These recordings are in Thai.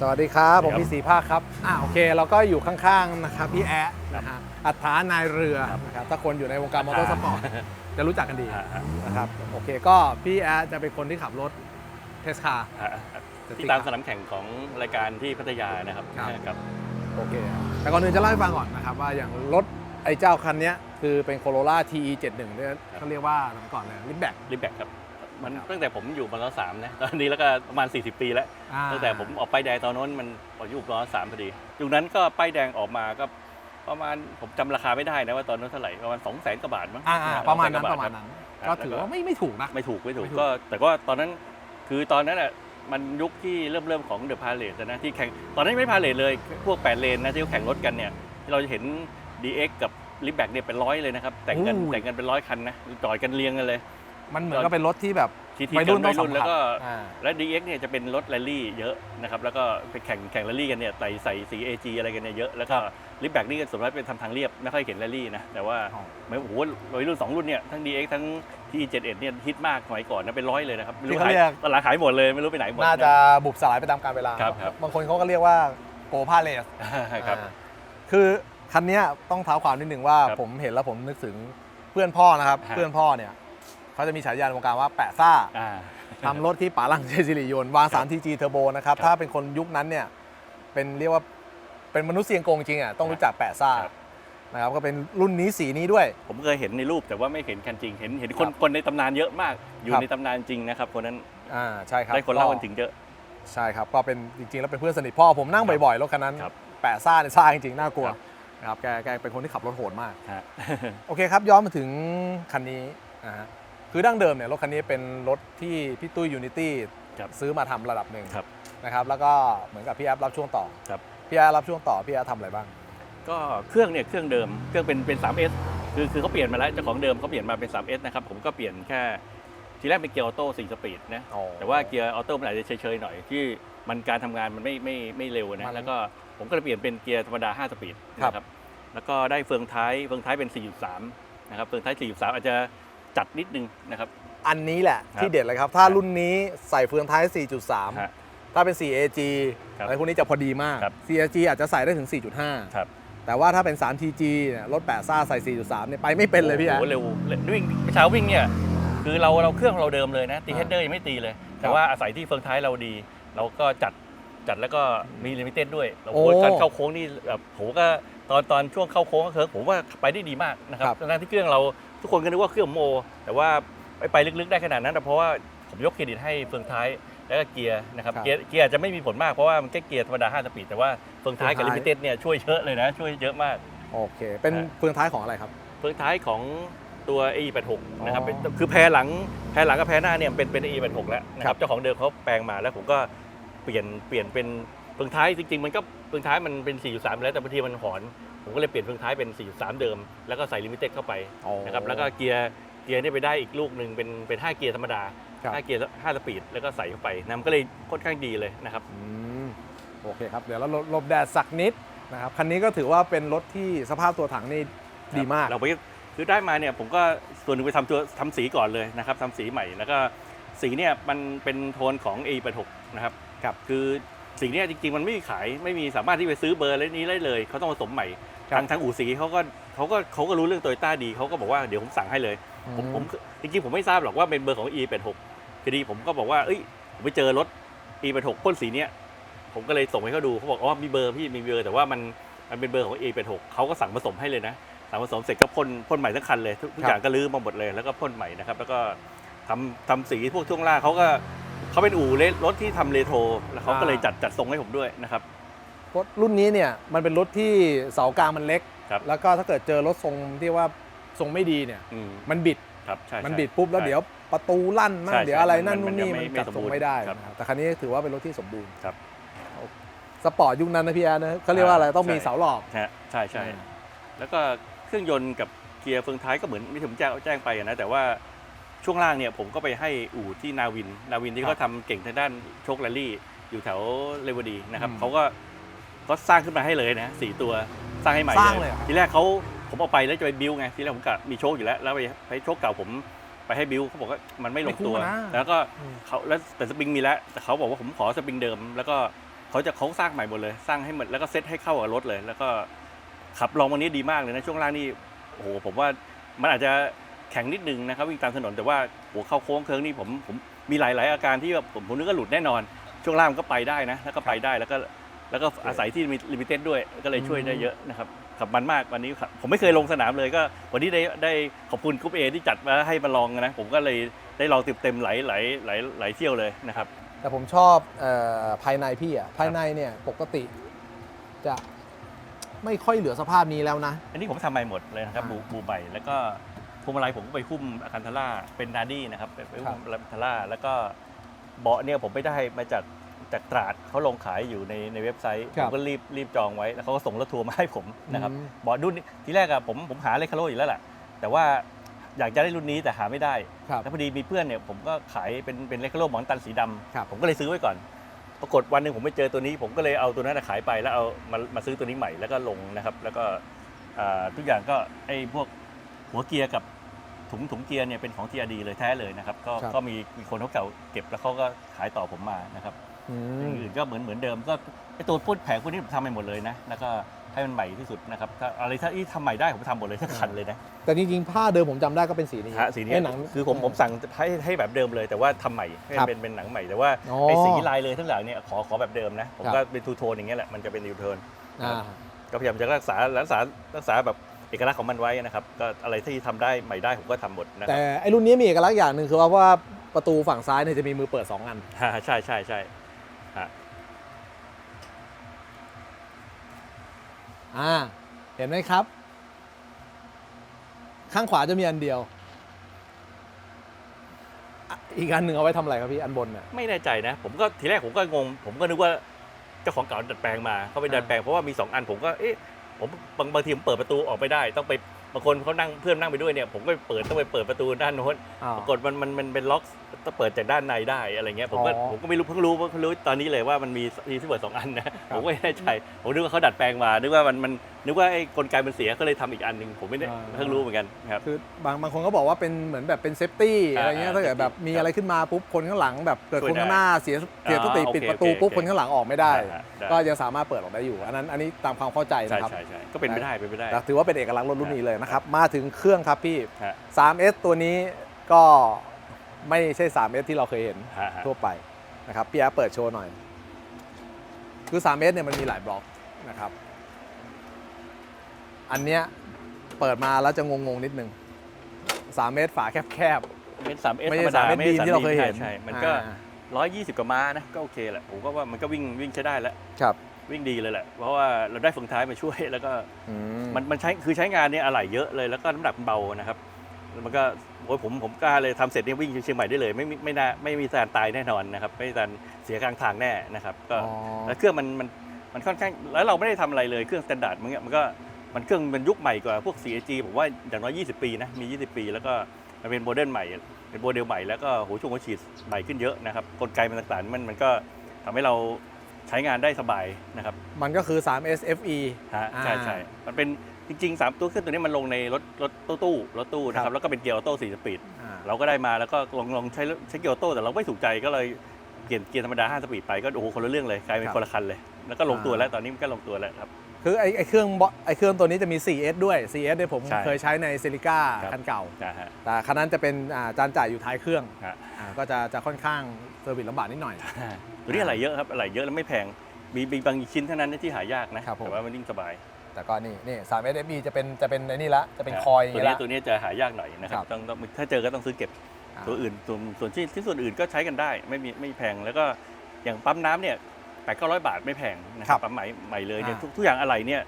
สวัสดีครับ ผมครับพี่สีภาคครับอ่าโอเคเราก็อยู่ข้างๆนะครับพี่แอะนะฮะอัฐานายเรือนะครับถ้าคนอยู่ในวงการมอเตอร์สปอร์ตจะรู้จักกันดีอ่าฮะนะครับโอเคก็พี่แอะจะเป็นคนที่ขับรถเทสคาอ่าที่ตามสนามแข่งของรายการที่พัทยานะครับครับครับโอเคแต่ก่อนอื่นจะเล่าให้ฟังก่อนนะครับว่าอย่างรถไอ้เจ้าคันเนี้ยคือเป็น Corolla TE 71 เนี่ยเขาเรียกว่าสมัยก่อนเลยลิฟแบ็กรีบแบกครับ มันครับตั้งแต่ผมอยู่มอสามนะตอนนี้แล้วก็ประมาณ 40 ปีแล้วตั้งแต่ผมออกป้ายแดงตอนนั้นมันอายุมอสามพอดียุคนั้นก็ป้ายแดงออกมาก็ประมาณผมจำราคาไม่ได้นะว่าตอนนั้นเท่าไหร่ประมาณ2 0 0 0 0 0กว่าบาทมั้งอ่าๆประมาณนั้น200,000ประมาณนั้นคก็บถือแล้วว่าไม่ไม่ถูกนะ ไม่ถูกไม่ถูกไม่ถูก ก็แต่ก็ตอนนั้นคือตอนนั้นอะมันยุคที่เริ่มเริ่มของเดอะพาเลตนะที่แข่งตอนนั้นไม่พาเลตเลย พวก 8 เลนนะที่เขาแข่งรถกันเนี่ย เราจะเห็น DX กับลิฟแบ็กเนี่ยเป็นร้อยเลยนะครับ แต่งกันโอ้ย แต่งกันเป็นร้อยคันนะจอดกันเรียงกันเลย มันเหมือนก็เป็นรถที่แบบทีทีวัยกัรุ่นนต้วัอยงสัรุ่มนผัสแล้วก็อ่า และ DX เนี่ยจะเป็นรถแรลลี่เยอะนะครับแล้วก็ไปแข่งแข่งแรลลี่กันเนี่ยใส่ใส่สี AG อะไรกันเนี่ยเยอะแล้วก็ลิฟแบ็กนี่ก็ส่วนมากเป็นทำทางเรียบไม่ค่อยเห็นแรลลี่นะแต่ว่าอ๋อไม่โอ้โหวัยรุ่นสองรุ่นเนี่ยทั้ง DX ทั้ง T71 เนี่ยฮิตมากสมัยก่อนนะเป็นร้อยเลยนะครับไม่รู้ที่เขาขายเรียก ตลาดขายหมดเลยไม่รู้ไปไหนหมด น่าจะบุบสลายไปตามกาลเวลาครับครับ บางคนเขาก็เรียกว่าโกพาเลส ครับ อ่าคือคันเนี้ยต้องเท้าความนิดนึงว่าครับผมเห็นแล้วผมนึกถึงเพื่อนพ่อนะครับ ฮะ เพื่อนพ่อเนี่ย เขาจะมีฉายาในวงการว่าแปะซ่าอ่า ทำรถที่ป๋าหลังเจสิริยนต์วางครับ3 TG เทอร์โบนะครับ ครับถ้าเป็นคนยุคนั้นเนี่ยเป็นเรียกว่าเป็นมนุษย์เซียงโกงจริงอะต้องรู้จักแปะซ่าครับ นะครับก็เป็นรุ่นนี้สีนี้ด้วย ผมเคยเห็นในรูปแต่ว่าไม่เห็นกันจริง เห็นเห็นคนครับคนในตำนานเยอะมาก อยู่ครับ ในตำนานจริงนะครับคนนั้นอ่าใช่ครับได้คนเล่ากันถึงเยอะ ใช่ครับก็เป็นจริงๆ แล้วเป็นเพื่อนสนิทพ่อผมนั่งบ่อยๆรถคันนั้น ครับแปะซ่าเนี่ยซ่าจริงๆน่ากลัวครับ นะครับแกแกเป็นคนที่ขับรถโหดมาก ฮะ โอเคครับย้อนมาถึงคันนี้นะฮะ คือดั้งเดิมเนี่ยรถคันนี้เป็นรถที่พี่ตุ้ยยูนิตี้ครับซื้อมาทำระดับหนึ่งครับ นะครับแล้วก็เหมือนกับพี่แอฟรับช่วงต่อครับ พี่แอฟรับช่วงต่อพี่แอฟทำอะไรบ้าง ก็เครื่องเนี่ยเครื่องเดิมเครื่องเป็นเป็น 3S คือคือเขาเปลี่ยนมาแล้วเจ้าของเดิมเขาเปลี่ยนมาเป็น 3S นะครับผมก็เปลี่ยนแค่ทีแรกเป็นเกียร์ออโต้4สปีดนะอ๋อแต่ว่าเกียร์ออโต้มันอาจจะเฉยๆหน่อยที่มันการทำงานมันไม่ไม่ไม่เร็วมันะนแล้วก็ผมก็เลยเปลี่ยนเป็นเกียร์ธรรมดา 5 สปีดครับ นะครับแล้วก็ได้เฟืองท้ายเฟืองท้ายเป็น 4.3 นะครับเฟืองท้าย 4.3 อาจจะ จัดนิดนึงนะครับ อันนี้แหละครับที่เด็ดเลยครับ ถ้าครับรุ่นนี้ใส่เฟืองท้ายฮะ4.3 ถ้าเป็น 4AG ครับอะไรพวกนี้จะพอดีมากครับ 4AG อาจจะใส่ได้ถึง 4.5ครับแต่ว่าถ้าเป็น 3TG เนี่ยรถแปะซ่าใส่ 4.3 เนี่ยไปไม่เป็นเลยพี่แอฟโอ้โหเร็วเร็ววิ่งเมื่อเช้าวิ่งเนี่ยคือเราเราเครื่องเราเดิมเลยนะตีอ่าเฮดเดอร์ยังไม่ตีเลยคแต่รับว่าอาศัยที่เฟืองท้ายเราดี เราก็จัดจัดแล้วก็มีลิมิเต็ดด้วยเราโอ้โค้ชการเข้าโค้งนี่แบบผมก็ตอนตอนช่วงเข้าโค้งก็คือผมว่าไปได้ดีมากนะครับครับทั้งที่เครื่องเรา ทุกคนก็นึกว่าเครื่องโมแต่ว่าไปไปลึกๆได้ขนาดนั้นแต่เพราะว่าผมยกเครดิตให้เฟืองท้ายแล้วก็เกียร์นะครับครับเกียร์เกียร์อาจจะไม่มีผลมากเพราะว่ามันแค่เกียร์ธรรมดา5สปีดแต่ว่าเฟืองท้ายกับเฟืลิองท้าย มิเต็ดเนี่ยช่วยเยอะเลยนะช่วยเยอะมาก โอเค เป็นฮะเฟืองท้ายของอะไรครับ เฟืองท้ายของตัว A86 นะครับอ๋อเป็นคือแพรหลังแพรหลังกับแพรหน้าเนี่ยเป็นเป็น A86 แล้วนะคครัรับบ เจ้าของเดิมเขาแปลงมาแล้วผมก็เปลี่ยนเปลี่ยนเป็นเฟืองท้ายจริงๆ มันก็เฟืองท้ายมันเป็น 4.3 แล้วแต่บางทีมันหอน ผมก็เลยเปลี่ยนเฟืองท้ายเป็น 4.3 เดิม แล้วก็ใส่ลิมิเต็ดเข้าไปอ๋อนะครับแล้วก็เกียร์เกียร์เนี่ยไปได้อีกลูกหนึ่งเป็นเป็น5เกียร์ธรรมดาครับ 5เกียร์5สปีดแล้วก็ใส่เข้าไปนะมันก็เลยค่อนข้างดีเลยนะครับ อืมโอเคครับ เดี๋ยวเราหลบแดดสักนิดนะครับ คันนี้ก็ถือว่าเป็นรถที่สภาพตัวถังนี่ดีมาก เราไปคือได้มาเนี่ยผมก็ส่วนหนึ่งไปทำตัวทำสีก่อนเลยนะครับทำสีใหม่แล้วก็สีเนี่ยมันเป็นโทนของ A86 นะครับครับ คือสีเนี่ยจริงๆ มันไม่มีขายไม่มีสามารถที่ไปซื้อเบอร์อะไรนี้ได้เลย เขาต้องผสมใหม่ครับ ทางทางอู่สีเขาก็เขาก็เขาก็รู้เรื่องโตโยต้าดีเขาก็บอกว่าเดี๋ยวผมสั่งให้เลย ผมผมจริงๆผมไม่ทราบหรอกว่าเป็นเบอร์ของ E86 คือดีผมก็บอกว่าเอ้ยผมไปเจอรถ E86 พ่นสีเนี้ยผมก็เลยส่งให้เขาดูเขาบอกอ๋อมีเบอร์พี่มีเบอร์แต่ว่ามันมันเป็นเบอร์ของ E86 เขาก็สั่งผสมให้เลยนะสั่งผสมเสร็จก็พ่นพ่นใหม่ทั้งคันเลยทุกทุกครับอย่างก็ลื้อมาหมดเลยแล้วก็พ่นใหม่นะครับแล้วก็ทำทำสีพวกช่วงล่างเขาก็เขาเป็นอู่เลรถที่ทำเรโทรแล้วเขาก็เลยจัดจัดทรงให้ผมด้วยนะครับ รถรุ่นนี้เนี่ยมันเป็นรถที่เสากลางมันเล็ก ครับแล้วก็ถ้าเกิดเจอรถทรงที่ว่าทรงไม่ดีเนี่ย อืมมันบิด ครับใช่มันใช่ บิดปุ๊บแล้วใช่เดี๋ยวประตูลั่นมั่งใช่เดี๋ยวอะไรใช่นั่นมันู่นนนี่มันมันไม่จัดไม่ทรงสมบูรณ์ไม่ได้ครับนะครับแต่คันนี้ถือว่าเป็นรถที่สมบูรณ์ครับสปอร์ตยุคนั้นนะพี่แอนนะเขาเรียกว่าอะไรต้องมีใช่ เสาหลอกใช่ใช่ใช่ แล้วก็เครื่องยนต์กับเกียร์เฟืองท้ายก็เหมือนที่ผมแจ้งแจ้งไปอะนะแต่ว่าช่วงล่างเนี่ยผมก็ไปให้อู่ที่นาวิน นาวินที่เขาทำเก่งทางด้านโชคแรลลี่ อยู่แถวเรวดีนะครับอืมเขาก็ ก็สร้างขึ้นมาให้เลยนะสี่ตัวสร้างให้ใหม่สร้างเลยเหรอ ทีแรกเขาผมเอาไปแล้วจะไปบิวไงทีแรกผมกะมีโชคอยู่แล้วแล้วไปไปโชคเก่าผมไปให้บิวเขาบอกว่ามันไม่ลงตัว ไม่คุ้มอะนะ แล้วก็อืม เขาแล้วแต่สปริงมีแล้วแต่เขาบอกว่าผมขอสปริงเดิม แล้วก็เขาจะเขาสร้างใหม่หมดเลย สร้างให้หมดแล้วก็เซตให้เข้ากับรถเลย แล้วก็ขับลองวันนี้ดีมากเลยนะช่วงล่างนี่โอ้โหผมว่ามันอาจจะแข็งนิดนึงนะครับวิ่งตามถนนแต่ว่าโหเข้าโค้งเคิงนี่ผมผมมีหลาย ๆ อาการที่แบบผมผมนึกว่าหลุดแน่นอน ช่วงล่างมันก็ไปได้นะแล้วก็ไปได้แล้วก็ แล้วก็อาศัยที่มีลิมิเต็ดด้วยก็เลยช่วยได้เยอะนะครับขับมันมากวันนี้ครับผมไม่เคยลงสนามเลยก็วันนี้ได้ได้ขอบคุณกรุ๊ปเอที่จัดมาให้มาลองนะผมก็เลยได้ลองเต็มเต็มๆหลายหลายหลายหลายเที่ยวเลยนะครับ แต่ผมชอบเออภายในพี่อะภายในเนี่ยปกติจะไม่ค่อยเหลือสภาพนี้แล้วนะ อันนี้ผมทำใหม่หมดเลยนะครับอ่าบูบูใบแล้วก็พวงมาลัยผมก็ไปหุ้มอาคันทาร่าเป็นนาดี้นะครับไปไปหุ้มอาคันทาร่าแล้วก็เบาะเนี่ยผมไปได้มาจาก จากตราดเขาลงขายอยู่ในในเว็บไซต์คผรัมบก็รีบรีบจองไว้แล้วเขาก็ส่งรถทัวร์มาให้ผมนะครับอืมเบาะรุ่นนี้ทีแรกอะผมผมหาเลคาโรอยู่แล้วแหละแต่ว่าอยากจะได้รุ่นนี้แต่หาไม่ได้ ครับ แล้วพอดีมีเพื่อนเนี่ยผมก็ขายเป็นเป็นเลคาโรหมอนตันสีดำครับผมก็เลยซื้อไว้ก่อน ปรากฏวันหนึ่งผมไปเจอตัวนี้ ผมก็เลยเอาตัวนั้นนะขายไปแล้วเอามามาซื้อตัวนี้ใหม่แล้วก็ลงนะครับ แล้วก็อ่าทุกอย่างก็ไอ้พวกหัวเกียร์กับถุงถุงเกียร์เนี่ยเป็นของ TRD เลยแท้เลยนะครับ ก็ครับ ก็มีมีคนเขาเก่าเก็บแล้วเขาก็ขายต่อผมมานะครับ อือมย่างอื่นก็เหมือนเหมือนเดิมก็ไอ้ตัวพูดแผงพวกนี้ผมทำไปหมดเลยนะ แล้วก็ให้มันใหม่ที่สุดนะครับถ้าอะไรถ้าที่ทำใหม่ได้ผมทำหมดเลยทั้งคันเลยนะแต่จริงๆผ้าเดิมผมจำได้ก็เป็นสีนี้ฮะสีนี้ไอ้หนัง คือผมผมสั่งให้ให้แบบเดิมเลย แต่ว่าทำใหม่ให้ครับเป็นเป็นหนังใหม่แต่ว่าอ๋อไอ้สีลายเลยทั้งหลังเนี่ยขอขอแบบเดิมนะผมครับ ก็เป็นทูโทนอย่างเงี้ยแหละมันจะเป็นนิวโทน อ่า ก็พยายามจะรักษารักษารักษาแบบเอกลักษณ์ของมันไว้นะครับ ก็อะไรที่ทำได้ใหม่ได้ผมก็ทำหมดนะคแต่รับไอ้รุ่นนี้มีเอกลักษณ์อย่างหนึ่งคือว่าว่าประตูฝั่งซ้ายเนี่ยจะมีมือเปิด 2 อัน ฮ่าใช่ใช่ใช่ฮะ อ่า เห็นไหมครับ ข้างขวาจะมีอันเดียวอะอีกอันหนึ่งเอาไว้ทำอะไรครับพี่อันบนเนี่ย ไม่แน่ใจนะ ผมก็ทีแรกผมก็งง ผมก็นึกว่าเจ้าของเก่าดัดแปลงมาเขาไปดัดแปลงเพราะว่ามีสองอันผมก็เอ๊ะผมบางบางทีผมเปิดประตูออกไปได้ ต้องไปบางคนเขานั่งเพื่อนนั่งไปด้วยเนี่ยผมก็ไปเปิดต้องไปเปิดประตูด้านโน้นอ้าวปรากฏมันมันมันเป็นล็อกต้องเปิดจากด้านในได้อะไรเงี้ยผมก็อ๋อผมก็ไม่รู้เพิ่งรู้เพิ่งรู้ตอนนี้เลยว่ามันมีมีที่เปิดสองอันนะผมก็ไม่แน่ใจผมนึกว่าเขาดัดแปลงมานึกว่ามันมันนึกว่าไอ้กลไกมันเสียก็เลยทำอีกอันหนึ่งผมไม่ได้อ่า เพิ่งรู้เหมือนกันครับ คือบางบางคนก็บอกว่าเป็นเหมือนแบบเป็นเซฟตี้อ่าอะไรเงี้ยอ่าถ้าเกิดแบบมีครับอะไรขึ้นมาปุ๊บคนข้างหลังแบบเกิดช่วยคนข้างหน้าเสียเสียอ่าสติโอเคปิดประตูโอเคปุ๊บโอเค คนข้างหลังออกไม่ได้ฮะได้ก็ยังสามารถเปิดออกได้อยู่อันนั้นอันนี้ตามความเข้าใจใช่นะครับใช่ใช่ก็เป็นไปได้เป็นไปได้ แต่ถือว่าเป็นเอกลักษณ์รถรุ่นนี้เลยนะครับมาถึงเครื่องครับพี่ ฮะ 3S ตัวนี้ก็ ไม่ใช่ 3S ที่เราเคยเห็นฮะฮะ ทั่วไปนะครับพี่แอฟเปิดโชว์หน่อย คือ 3S เนี่ยมันมีหลายบล็อกนะครับ อันเนี้ยเปิดมาแล้วจะงงๆนิดนึง 3S ฝาแคบเป็นสามเอสไม่ธรใช่รมดา 3S ดีมที่เราเคยเห็นใช่ มันก็อ่าร้อยยี่สิบกว่าม้านะ ก็โอเคแหละ ผมก็ว่ามันก็วิ่งวิ่งใช้ได้แล้วครับวิ่งดีเลยแหละ เพราะว่าเราได้เฟืองท้ายมาช่วย แล้วก็อืมมันมันใช้คือใช้งานเนี่ยอะไหล่เยอะเลย แล้วก็น้ำหนักมันเบานะครับแล้ว มันก็โอ้ยผมผมกล้าเลยทำเสร็จเนี่ยวิ่งเชียงใหม่ได้เลย ไม่มีไม่น่าไม่มีการตายแน่นอนนะครับ ไม่มีการเสียกลางทางแน่นะครับ ก็อ๋อแล้วเครื่องมันมันมันค่อนข้างแล้วเราไม่ได้ทำอะไรเลยเครื่องสแตนดาร์ดมันเนี่ยมันก็มันเครื่องมันยุคใหม่กว่าพวก CAG ผมว่าอย่างน้อย 20 ปีนะมี 20 ปี แล้วก็มันเป็นโมเดิร์นใหม่ เป็นโมเดลใหม่แล้วก็หูช่วงหัวฉีดใหม่ขึ้นเยอะนะครับกลไกมันต่างๆมันมันก็ทำให้เราใช้งานได้สบายนะครับ มันก็คือ 3S FE ฮะอ่าใช่ใช่มันเป็น จริงๆ 3 ตัวเครื่องตัวนี้มันลงในรถรถตู้ตู้รถตู้นะคครัรับบ แล้วก็เป็นเกียร์ออโต้4สปีด อ่าเราก็ได้มาแล้วก็ลองลองใช้ใช้เกียร์ออโต้แต่เราไม่ถูกใจก็เลยเปลี่ยนเกียร์ธรรมดา5สปีดไปก็โอ้โหคนละเรื่องเลยกลายเป็นคนละคันเลย แล้วก็ลงตัวแล้วตอนนี้มันก็ลงตัวแล้วครับ คือไอ้ไอ้เครื่องบไอ้เครื่องตัวนี้จะมี 4S ด้วย 4S เนี่ยผมใช่เคยใช้ในเซริก้าครับ คันเก่า นะฮะ แต่คันนั้นจะเป็นอ่าจานจ่ายอยู่ท้ายเครื่องฮะ อ่าก็จะจะค่อนข้างเซอร์วิสลำบากนิดหน่อย ตัวนี้อะไรเยอะครับอะไรเยอะแล้วไม่แพงมีมีบางชิ้นเท่านั้นที่หายากนะครับผม แต่ว่ามันยิ่งสบาย แต่ก็นี่นี่ 3S FE จะเป็นจะเป็นไอ้นี่ละจะเป็นนะคอยอตัวย่างนี้นี้ละ ตัวนี้จะหายากหน่อยนะครับครับต้องต้องถ้าเจอก็ต้องซื้อเก็บอ่า ตัวอื่นส่วนส่วนที่ที่ส่วนอื่นก็ใช้กันได้ไม่มีไม่แพงแล้วก็อย่างปั๊มน้ำเนี่ยแปดเก้าร้อยบาทไม่แพงนะคครัรับบปั๊มใหม่ใหม่เลยเนี่ยอ่าทุกทุกอย่างอะไรเนี่ย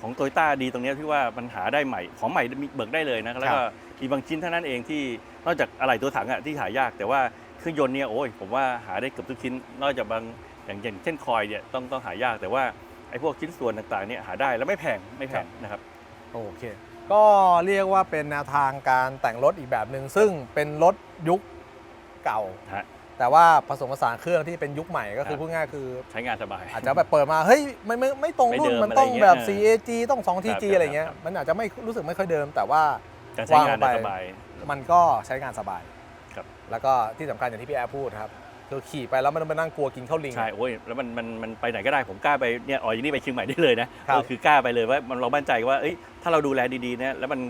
ของโตโยต้าดีตรงเนี้ยที่ว่ามันหาได้ใหม่ของใหม่มีเบิกได้เลยนะแล้วก็มีบางชิ้นเท่านั้นเองที่นอกจากอะไรตัวถังอะที่หายาก แต่ว่าเครื่องยนต์เนี่ยโอ้ยผมว่าหาได้เกือบทุกชิ้น นอกจากบางอย่างอย่างเช่นคอยเนี่ยต้องต้องหายากแต่ว่า ไอ้พวกชิ้นส่วนต่างๆเนี่ยหาได้แล้วไม่แพงไม่แพงนะครับ โอเค ก็เรียกว่าเป็นแนวทางการแต่งรถอีกแบบหนึ่งซึ่งเป็นรถยุคเก่า ฮะ แต่ว่าผสมผสานเครื่องที่เป็นยุคใหม่ก็คือครับพูดง่ายคือ ใช้งานสบาย อาจจะแบบเปิดมา เฮ้ยไม่ไม่ไม่ตรงรุ่นไม่เดิมมันต้องอะไรเงี้ยแบบเออ CAG ต้อง 2TG ครับอะไรเงี้ยครับมันอาจจะไม่รู้สึกไม่ค่อยเดิม แต่ว่า การใช้งานได้วางลงไปสบาย มันก็ใช้งานสบาย ครับ แล้วก็ที่สำคัญอย่างที่พี่แอร์พูดครับ คือขี่ไปแล้วไม่ต้องไปนั่งกลัวกินข้าวลิง ใช่โอ้ยแล้วมันมันมันไปไหนก็ได้ผมกล้าไปเนี่ยอ๋ออย่างนี้ไปเชียงใหม่ได้เลยนะครับก็คือกล้าไปเลยว่ามันเรามั่นใจว่าเอ้ยถ้าเราดูแลดีๆเนี่ยแล้วมัน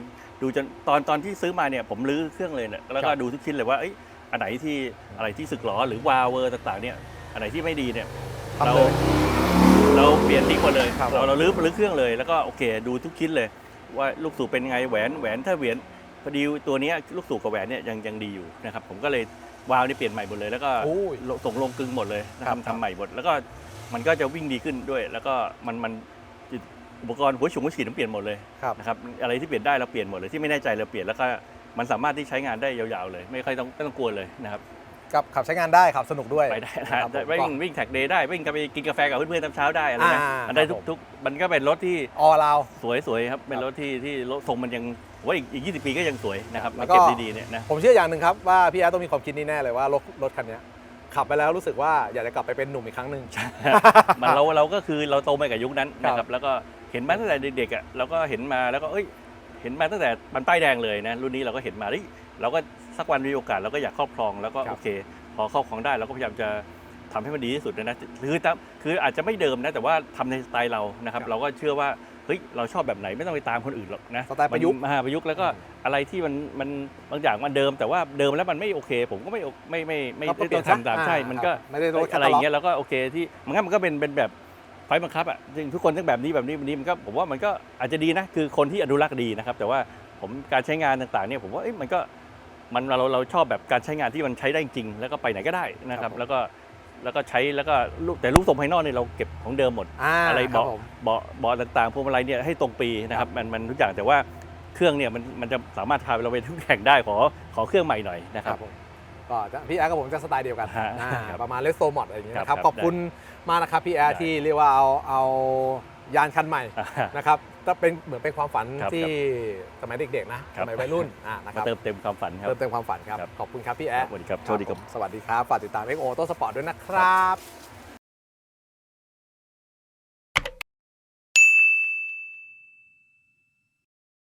ดูจนตอนตอนที่ซื้อมาเนี่ยผมรื้อเครื่องเลยเนี่ยแล้วก็ครับดูทุกชิ้นเลยว่าเอ้ยอันไหนที่อะไรที่สึกหรอหรือวาเวอร์ต่างๆเนี่ยอันไหนที่ไม่ดีเนี่ยทำเราเลย เราเปลี่ยนทิ้งหมดเลยครับ เราเราลื้อลื้อเครื่องเลยแล้วก็โอเคดูทุกชิ้นเลย ว่าลูกสูบเป็นไงแหวนแหวนถ้าแหวนพอดีตัวเนี้ยลูกสูบกับแหวนเนี่ยยังยังดีอยู่นะครับผมก็เลย วาล์วนี่เปลี่ยนใหม่หมดเลย แล้วก็โอ้ยส่งลงกึ่งหมดเลยนะคครัรับบทำใหม่หมด แล้วก็มันก็จะวิ่งดีขึ้นด้วย แล้วก็มันมันอุปกรณ์หัวฉุงหัวฉีดมันเปลี่ยนหมดเลยครับ นะครับอะไรที่เปลี่ยนได้เราเปลี่ยนหมดเลยที่ไม่แน่ใจเราเปลี่ยนแล้วก็มันสามารถที่ใช้งานได้ยาวๆเลย ไม่ค่อยต้องไม่ต้องกลัวเลยนะครับ กับขับใช้งานได้ขับสนุกด้วยไปได้คนะรับผมวิ่งก็ วิ่งแท็กเดย์ได้วิ่งกันไปกินกาแฟกับเพื่อนๆตอนเช้าได้อะไรนะอ่าอันได้ครับผม ทุกๆมันก็เป็นรถที่ออลาว สวยๆครับเป็นรถที่ที่รถทรงมันยังผมว่าอีกอีก20 ปีก็ยังสวยนะครับแล้วมาก็ เก็บดีๆเนี่ยนะผมเชื่ออย่างหนึ่งครับว่าพี่แอดต้องมีความคิดนี้แน่เลยว่ารถรถคันเนี้ยขับไปแล้วรู้สึกว่าอยากจะกลับไปเป็นหนุ่มอีกครั้งหนึ่ง มันเราเราก็คือเราโตมากับยุคนั้นนะคครัรับบ แล้วก็เห็นมาตั้งแต่เด็กๆอะเราก็เห็นมาแล้วก็เอ้ยเห็นมาตั้งแต่มันป้ายแดงเลยนะรุ่นนี้เราก็เห็นมาเฮ้ยเราก็ สักวันมีโอกาสเราก็อยากครอบครองแล้วก็ครับโอเค พอครอบครองได้เราก็พยายามจะทำให้มันดีที่สุดนะคือตามคืออาจจะไม่เดิมนะ แต่ว่าทำในสไตล์เรานะครับครับ เราก็เชื่อว่าเฮ้ยเราชอบแบบไหนไม่ต้องไปตามคนอื่นหรอกนะสไตล์ประยุกต์มันมาประยุกต์แล้วก็อืมอะไรที่มันมันบางอย่างมันเดิม แต่ว่าเดิมแล้วมันไม่โอเค ผมก็ไม่โอไม่ไม่ไม่ก็ไม่เปลี่ได้ยนซะทำตามใช่อ่ามันก็ครับไม่ได้รถอะไรอย่างเงี้ยยแล้วก็โอเคที่มันก็มันก็เป็นเป็นแบบไฟบังคับอะจริงทุกคนต้องแบบนี้แบบนี้แบบนี้มันก็ผมว่ามันก็อาจจะดีนะคือคนที่อนุรักษ์ดีนะครับ แต่ว่าผมการใช้งานต่างๆเนี่ยผมว่าเอ้ยมันก็ มันเราเราชอบแบบการใช้งานที่มันใช้ได้จริง แล้วก็ไปไหนก็ได้นะคครัรับบผมแล้วก็แล้วก็ใช้แล้วก็ลูกแต่ลูกทรงภายนอกเนี่ยเราเก็บของเดิมหมดอ่าอะไรครัเบาะผมเบาะเบาะต่างๆพวงมาลัยเนี่ยให้ตรงปีนะครับมันมันทุกอย่างแต่ว่าเครื่องเนี่ยมันมันจะสามารถพาเราไปทุกแข่งได้ขอขอเครื่องใหม่หน่อยนะคครัรับบผมก็จะพี่แอร์กับผมจะสไตล์เดียวกันฮะอ่าครับประมาณเลสโซมอดอะไรอย่างเงี้ยนะคครัรับบขอบคุณมากนะครับพี่แอร์ได้ที่เรียกว่าเอาเอา ยานคันใหม่อ่านะครับก็เป็นเหมือนเป็นความฝันครับที่สมัยเด็กๆนะครัสบ มัยวัยรุ่นอ่านะคมารับเติมเต็มความฝันครับ เติมเต็มความฝันครับ ครับ ขอบคุณครับพี่แอร์สวัสดีครับสวัสดีครับ ผมสวัสดีครับฝากติดตาม XO ต้นสปอร์ตด้วยนะครับ